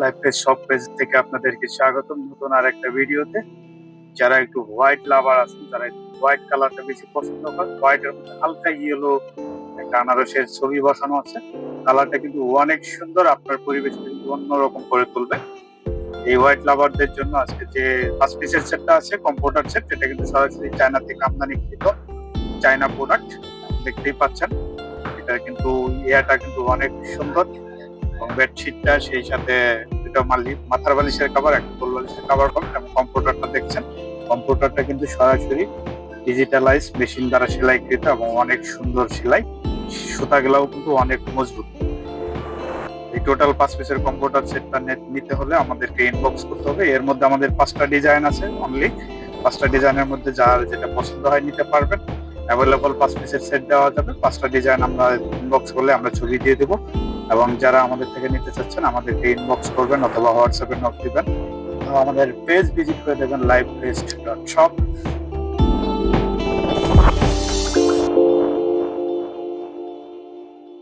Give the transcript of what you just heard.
Life page সব page থেকে আপনাদেরকে স্বাগতম নতুন আর একটা ভিডিওতে। যারা একটু হোয়াইট লাভার আছেন, যারা হোয়াইট কালারটা বেশি পছন্দ করেন হোয়াইটের মধ্যে হালকা ইয়েলো একটা আনারসের ছবি বসানো আছে। কালারটা কিন্তু অনেক সুন্দর, আপনার পরিবেশকে কিন্তু অন্যরকম করে তুলবে। এই হোয়াইট লাভারদের জন্য আজকে যে পাঁচ পিসের সেটটা আছে কম্পিউটার সেট এটা কিন্তু সরাসরি চায়না থেকে আমদানিকৃত চায়না প্রোডাক্ট দেখতেই পাচ্ছেন। এটা কিন্তু ইয়াটা কিন্তু অনেক সুন্দর। বেডশিটটা সেই সাথে দুটো মালি, মাথার বালিশের কাভার একটা কোল বালিশের কাভার পাবেন কম্পিউটারটা দেখছেন কম্পিউটারটা কিন্তু সরাসরি ডিজিটালাইজ মেশিন দ্বারা সেলাইকৃত এবং অনেক সুন্দর সেলাই, সুতাগুলাও কিন্তু অনেক মজবুত। এই টোটাল পাঁচ পিসের কম্পিউটার সেটটা নিতে হলে আমাদেরকে ইনবক্স করতে হবে। এর মধ্যে আমাদের পাঁচটা ডিজাইন আছে অনলি পাঁচটা ডিজাইনের মধ্যে যার যেটা পছন্দ হয় নিতে পারবেন। অ্যাভেলেবল পাঁচ পিসের সেট দেওয়া যাবে। পাঁচটা ডিজাইন আমরা ইনবক্স করলে আমরা ছবি দিয়ে দেবো। এবং যারা আমাদের থেকে নিতে চাচ্ছেন, আমাদেরকে ইনবক্স করবেন অথবা হোয়াটসঅ্যাপে নক দেবেন। আমাদের পেজ ভিজিট করে দেবেন লাইভ পেস্ট ডট শপ